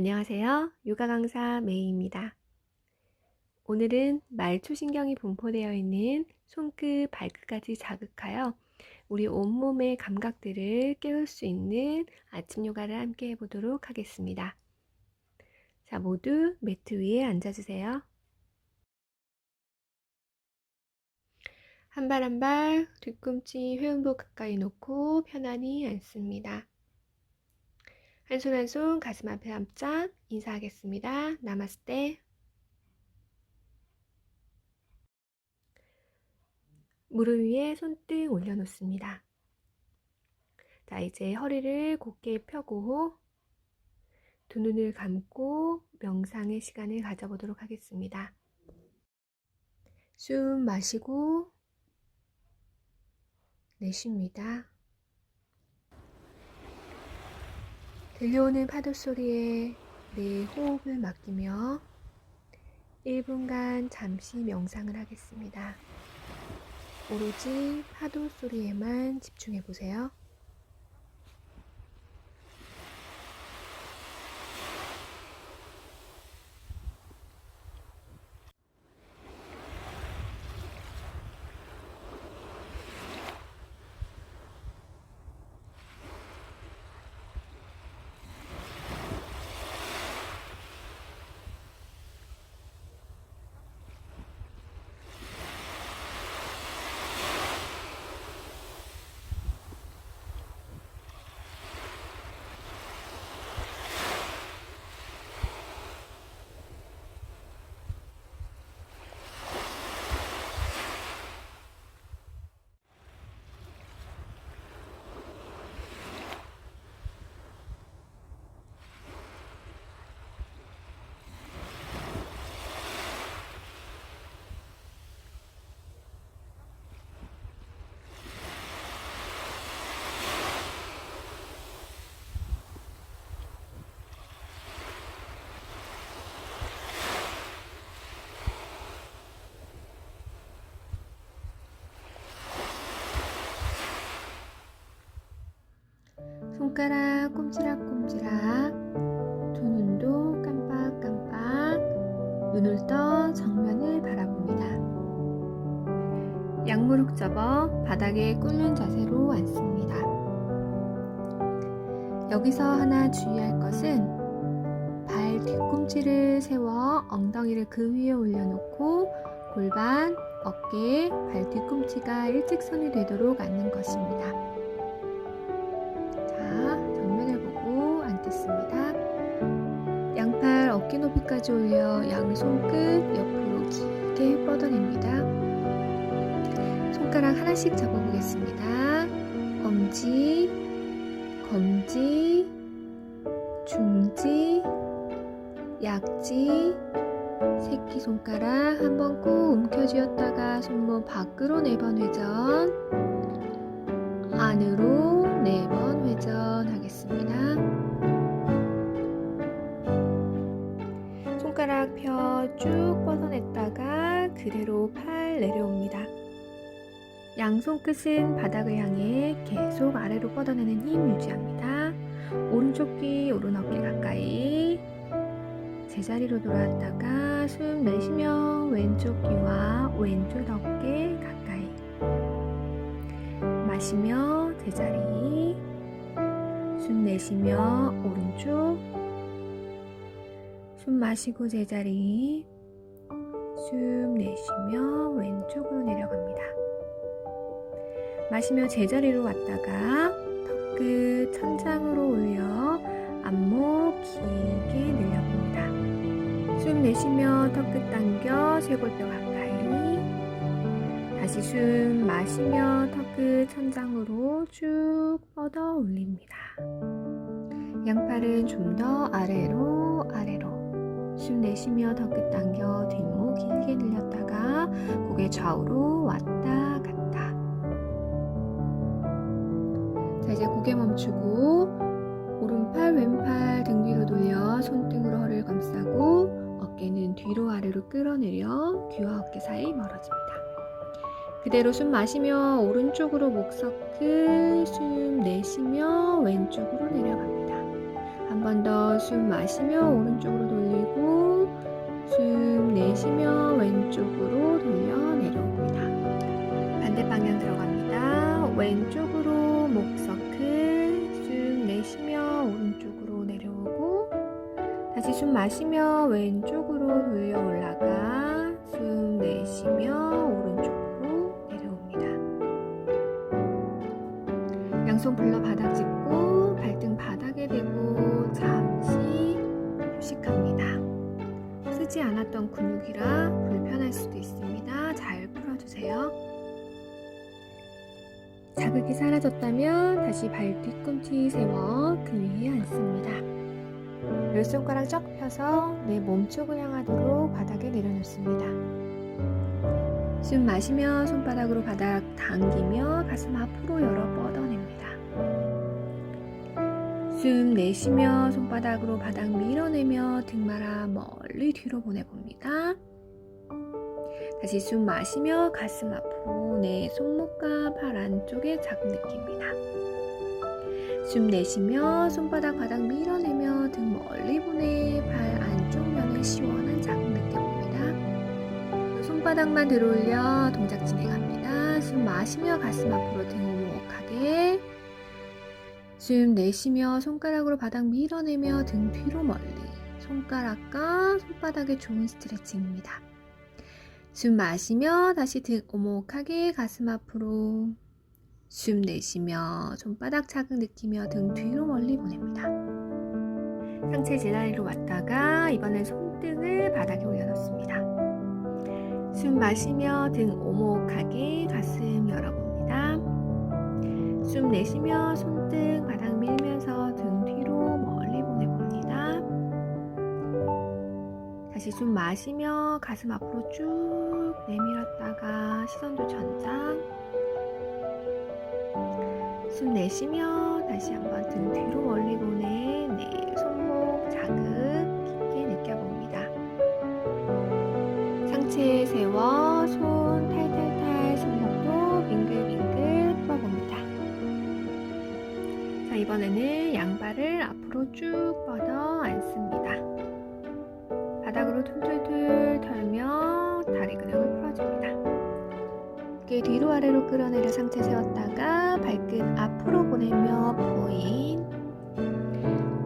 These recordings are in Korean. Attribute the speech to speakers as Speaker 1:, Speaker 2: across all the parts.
Speaker 1: 안녕하세요. 요가 강사 메이입니다. 오늘은 말초신경이 분포되어 있는 손끝, 발끝까지 자극하여 우리 온몸의 감각들을 깨울 수 있는 아침 요가를 함께 해보도록 하겠습니다. 자, 모두 매트 위에 앉아주세요. 한 발 한발 뒤꿈치 회음부 가까이 놓고 편안히 앉습니다. 한 손 한 손 가슴 앞에 함짝 인사하겠습니다. 나마스테. 무릎 위에 손등 올려놓습니다. 자, 이제 허리를 곧게 펴고 두 눈을 감고 명상의 시간을 가져보도록 하겠습니다. 숨 마시고 내쉽니다. 들려오는 파도 소리에 내 호흡을 맡기며 1분간 잠시 명상을 하겠습니다. 오로지 파도 소리에만 집중해 보세요. 손가락 꼼지락꼼지락 두 눈도 깜빡깜빡 눈을 떠 정면을 바라봅니다. 양무릎 접어 바닥에 꿇는 자세로 앉습니다. 여기서 하나 주의할 것은 발 뒤꿈치를 세워 엉덩이를 그 위에 올려놓고 골반, 어깨, 발 뒤꿈치가 일직선이 되도록 앉는 것입니다. 어깨 높이까지 올려 양손끝 옆으로 길게 뻗어냅니다. 손가락 하나씩 잡아보겠습니다. 엄지, 검지, 중지, 약지, 새끼손가락 한번 꾹 움켜쥐었다가 손목 밖으로 네번 회전, 안으로 네번 회전 하겠습니다. 손가락 펴 쭉 뻗어냈다가 그대로 팔 내려옵니다. 양손 끝은 바닥을 향해 계속 아래로 뻗어내는 힘 유지합니다. 오른쪽 귀, 오른 어깨 가까이 제자리로 돌아왔다가 숨 내쉬며 왼쪽 귀와 왼쪽 어깨 가까이 마시며 제자리 숨 내쉬며 오른쪽 숨 마시고 제자리 숨 내쉬며 왼쪽으로 내려갑니다. 마시며 제자리로 왔다가 턱 끝 천장으로 올려 안목 길게 늘려봅니다. 숨 내쉬며 턱 끝 당겨 쇄골뼈 가까이 다시 숨 마시며 턱 끝 천장으로 쭉 뻗어 올립니다. 양팔은 좀 더 아래로 숨 내쉬며 턱끝 당겨 뒷목 길게 늘렸다가 고개 좌우로 왔다 갔다 자 이제 고개 멈추고 오른팔 왼팔 등 뒤로 돌려 손등으로 허리를 감싸고 어깨는 뒤로 아래로 끌어내려 귀와 어깨 사이 멀어집니다. 그대로 숨 마시며 오른쪽으로 목 섞을 숨 내쉬며 왼쪽으로 내려갑니다. 한한번더 숨 마시며 오른쪽으로 숨 내쉬며 왼쪽으로 돌려 내려옵니다. 반대 방향 들어갑니다. 왼쪽으로 목 서클 숨 내쉬며 오른쪽으로 내려오고 다시 숨 마시며 왼쪽으로 돌려 올라가 숨 내쉬며 오른쪽으로 내려옵니다. 양손 불러 바닥 짚고 쓰지 않았던 근육이라 불편할 수도 있습니다. 잘 풀어주세요. 자극이 사라졌다면 다시 발 뒤꿈치 세워 그 위에 앉습니다. 열 손가락 쩍 펴서 내 몸쪽을 향하도록 바닥에 내려놓습니다. 숨 마시며 손바닥으로 바닥 당기며 가슴 앞으로 열어 뻗어냅니다. 숨 내쉬며 손바닥으로 바닥 밀어내며 등 말아 멀리 뒤로 보내봅니다. 다시 숨 마시며 가슴 앞으로 내 손목과 팔 안쪽에 자극 느낍니다. 숨 내쉬며 손바닥 바닥 밀어내며 등 멀리 보내 발 안쪽 면에 시원한 자극 느껴봅니다. 손바닥만 들어올려 동작 진행합니다. 숨 마시며 가슴 앞으로 등 숨 내쉬며 손가락으로 바닥 밀어내며 등 뒤로 멀리 손가락과 손바닥에 좋은 스트레칭입니다. 숨 마시며 다시 등 오목하게 가슴 앞으로 숨 내쉬며 손바닥 자극 느끼며 등 뒤로 멀리 보냅니다. 상체 제자리로 왔다가 이번엔 손등을 바닥에 올려놓습니다. 숨 마시며 등 오목하게 가슴 열어봅니다. 숨 내쉬며 손 등 바닥 밀면서 등 뒤로 멀리 보내봅니다. 다시 숨 마시며 가슴 앞으로 쭉 내밀었다가 시선도 전장. 숨 내쉬며 다시 한번 등 뒤로 멀리 보내 내 이번에는 양발을 앞으로 쭉 뻗어 앉습니다. 바닥으로 툴툴툴 털며 다리 근육을 풀어줍니다. 어깨 뒤로 아래로 끌어내려 상체 세웠다가 발끝 앞으로 보내며 포인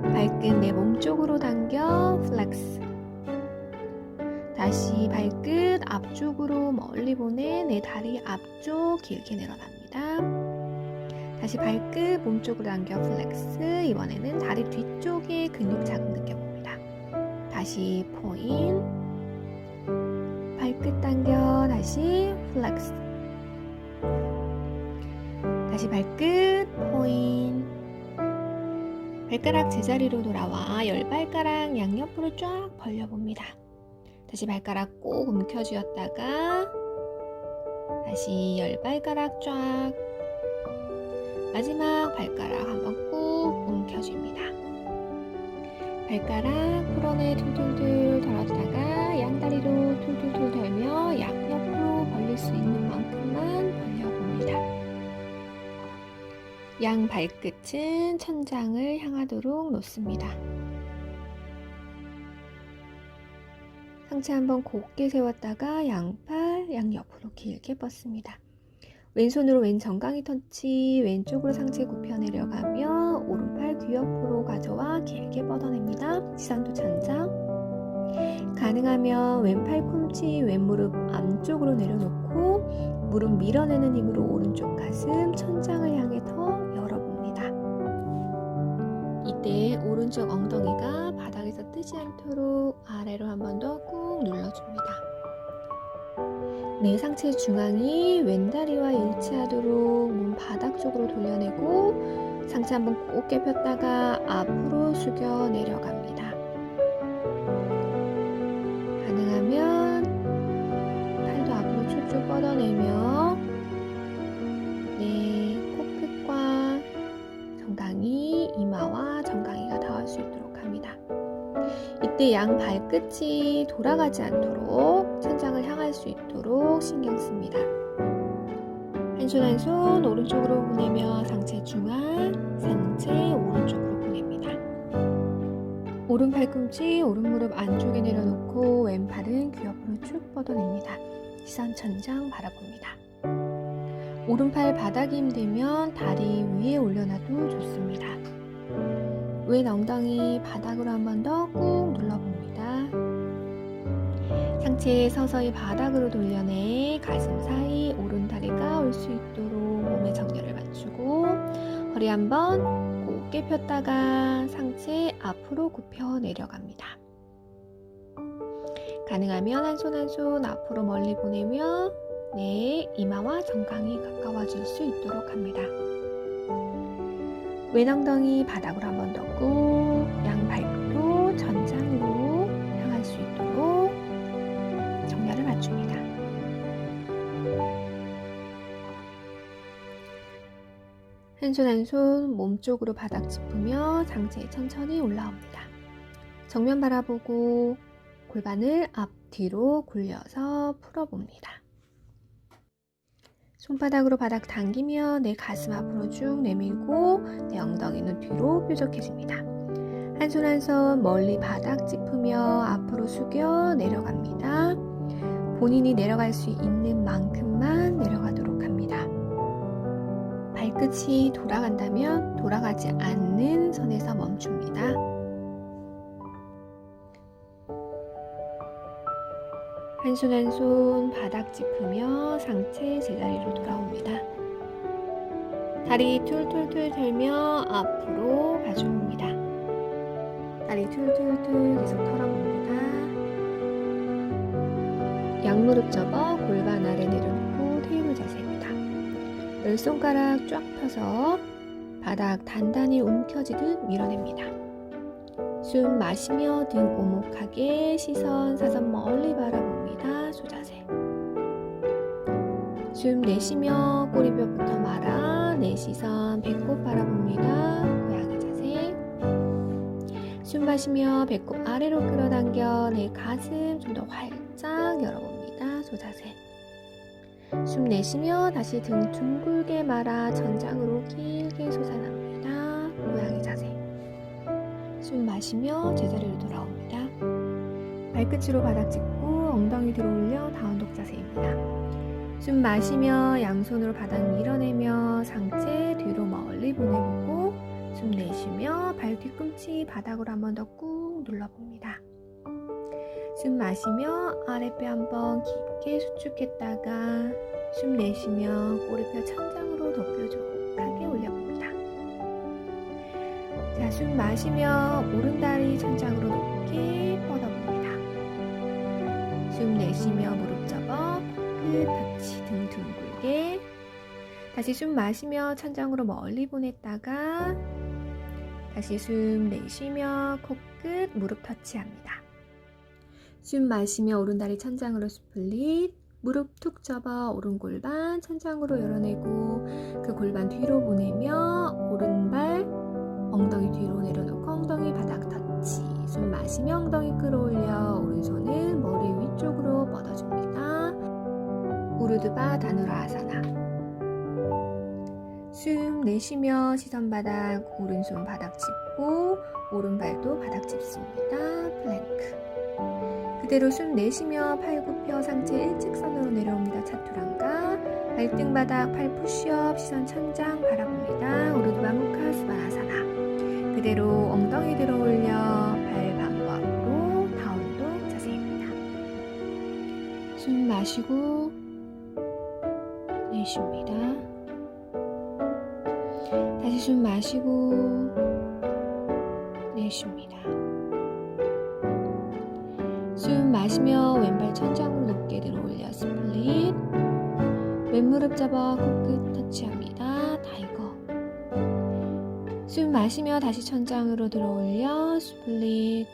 Speaker 1: 발끝 내 몸쪽으로 당겨 플렉스 다시 발끝 앞쪽으로 멀리 보내 내 다리 앞쪽 길게 내려갑니다. 다시 발끝 몸쪽으로 당겨 플렉스 이번에는 다리 뒤쪽에 근육 자극 느껴봅니다. 다시 포인 발끝 당겨 다시 플렉스 다시 발끝 포인 발가락 제자리로 돌아와 열 발가락 양옆으로 쫙 벌려봅니다. 다시 발가락 꼭 움켜쥐었다가 다시 열 발가락 쫙 마지막 발가락 한번 꾹 움켜줍니다. 발가락 풀어내 툴툴툴 덜었다가 양다리로 툴툴툴 덜며 양옆으로 벌릴 수 있는 만큼만 벌려봅니다. 양 발끝은 천장을 향하도록 놓습니다. 상체 한번 곧게 세웠다가 양팔 양옆으로 길게 뻗습니다. 왼손으로 왼 정강이 터치, 왼쪽으로 상체 굽혀 내려가며 오른팔 귀 옆으로 가져와 길게 뻗어냅니다. 시선도 천장. 가능하면 왼팔 꿈치, 왼무릎 안쪽으로 내려놓고 무릎 밀어내는 힘으로 오른쪽 가슴 천장을 향해 더 열어봅니다. 이때 오른쪽 엉덩이가 바닥에서 뜨지 않도록 아래로 한 번 더 꾹 눌러줍니다. 내 상체 중앙이 왼다리와 일치하도록 몸 바닥 쪽으로 돌려내고 상체 한번 곧게 폈다가 앞으로 숙여 내려갑니다. 가능하면 팔도 앞으로 쭉쭉 뻗어내며 내 코끝과 정강이 이마와 정강이가 닿을 수 있도록 합니다. 이때 양 발끝이 돌아가지 않도록 천장을 향할 수 있도록 신경 씁니다. 한 손 한 손 오른쪽으로 보내며 상체 중앙, 상체 오른쪽으로 보냅니다. 오른 팔꿈치, 오른 무릎 안쪽에 내려놓고 왼팔은 귀 옆으로 쭉 뻗어냅니다. 시선 천장 바라봅니다. 오른팔 바닥이 힘들면 다리 위에 올려놔도 좋습니다. 왼 엉덩이 바닥으로 한 번 더 꾹 눌러봅니다. 상체 서서히 바닥으로 돌려내 가슴 사이 오른 다리가 올 수 있도록 몸의 정렬을 맞추고 허리 한번 곱게 폈다가 상체 앞으로 굽혀 내려갑니다. 가능하면 한 손 한 손 앞으로 멀리 보내며 내 이마와 정강이 가까워질 수 있도록 합니다. 왼 엉덩이 바닥으로 한번더 꾹, 양 발끝 한 손 한 손 몸쪽으로 바닥 짚으며 상체에 천천히 올라옵니다. 정면 바라보고 골반을 앞뒤로 굴려서 풀어봅니다. 손바닥으로 바닥 당기며 내 가슴 앞으로 쭉 내밀고 내 엉덩이는 뒤로 뾰족해집니다. 한 손 한 손 멀리 바닥 짚으며 앞으로 숙여 내려갑니다. 본인이 내려갈 수 있는 만큼만. 발끝이 돌아간다면 돌아가지 않는 선에서 멈춥니다. 한 손 한 손 바닥 짚으며 상체 제자리로 돌아옵니다. 다리 툴툴툴 들며 앞으로 가져옵니다. 다리 툴툴툴 계속 털어봅니다. 양무릎 접어 골반 아래 내려놓 열 손가락 쫙 펴서 바닥 단단히 움켜쥐듯 밀어냅니다. 숨 마시며 등 오목하게 시선 사선 멀리 바라봅니다. 소자세. 숨 내쉬며 꼬리뼈부터 말아 내 시선 배꼽 바라봅니다. 고양이 자세. 숨 마시며 배꼽 아래로 끌어당겨 내 가슴 좀 더 활짝 열어봅니다. 소자세. 숨 내쉬며 다시 등 둥글게 말아 전장으로 길게 솟아납니다. 고양이 자세. 숨 마시며 제자리로 돌아옵니다. 발끝으로 바닥 짚고 엉덩이 들어 올려 다운독 자세입니다. 숨 마시며 양손으로 바닥 밀어내며 상체 뒤로 멀리 보내보고 숨 내쉬며 발 뒤꿈치 바닥으로 한 번 더 꾹 눌러봅니다. 숨 마시며 아랫배 한번 깊게 수축했다가 숨 내쉬며 꼬리뼈 천장으로 더 뾰족하게 올려봅니다. 자, 숨 마시며 오른다리 천장으로 높게 뻗어봅니다. 숨 내쉬며 무릎 접어 터치 등 둥글게 다시 숨 마시며 천장으로 멀리 보냈다가 다시 숨 내쉬며 코끝 무릎 터치합니다. 숨 마시며 오른다리 천장으로 스플릿 무릎 툭 접어 오른 골반 천장으로 열어내고 그 골반 뒤로 보내며 오른발 엉덩이 뒤로 내려놓고 엉덩이 바닥 터치. 숨 마시며 엉덩이 끌어올려 오른손은 머리 위쪽으로 뻗어줍니다. 우르드바 다누라아사나. 숨 내쉬며 시선 바닥 오른손 바닥 짚고 오른발도 바닥 짚습니다. 플랭크 그대로 숨 내쉬며 팔 굽혀 상체 일직선으로 내려옵니다 차투랑가 발등 바닥 팔 푸시업 시선 천장 바라봅니다 우르드바 무카 스바라사나 그대로 엉덩이 들어 올려 발 앞으로 다운독 자세입니다. 숨 마시고 내쉽니다. 다시 숨 마시고 내쉽니다. 숨 마시며 왼발 천장으로 높게 들어 올려 스플릿. 왼무릎 잡아 코끝 터치합니다. 타이거 숨 마시며 다시 천장으로 들어 올려 스플릿.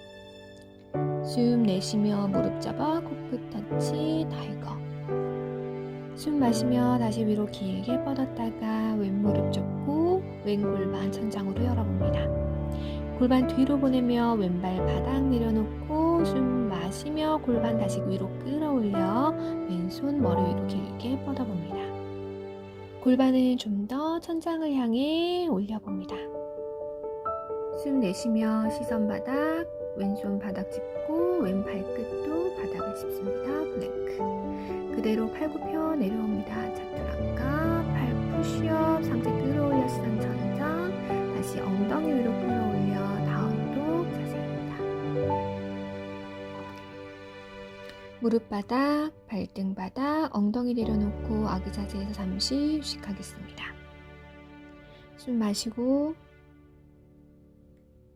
Speaker 1: 숨 내쉬며 무릎 잡아 코끝 터치. 타이거 숨 마시며 다시 위로 길게 뻗었다가 왼무릎 접고 왼 골반 천장으로 열어봅니다. 골반 뒤로 보내며 왼발 바닥 내려놓고 숨 마시며 골반 다시 위로 끌어올려 왼손 머리 위로 길게 뻗어봅니다. 골반을 좀 더 천장을 향해 올려봅니다. 숨 내쉬며 시선 바닥 왼손 바닥 짚고 왼 발 끝도 바닥을 짚습니다. 플랭크. 그대로 팔굽혀 내려옵니다. 무릎 바닥, 발등 바닥, 엉덩이 내려놓고 아기 자세에서 잠시 휴식하겠습니다. 숨 마시고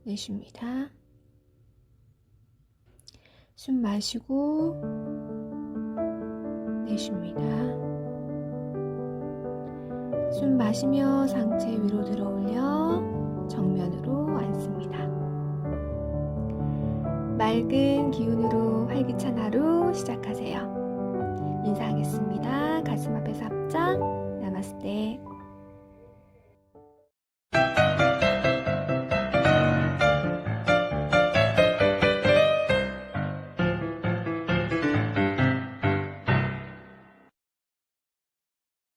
Speaker 1: 내쉽니다. 숨 마시고 내쉽니다. 숨 마시며 상체 위로 들어 올려 정면으로 앉습니다. 맑은 기운으로 활기찬 하루 시작하세요. 인사하겠습니다. 가슴 앞에서 합장. 나마스테.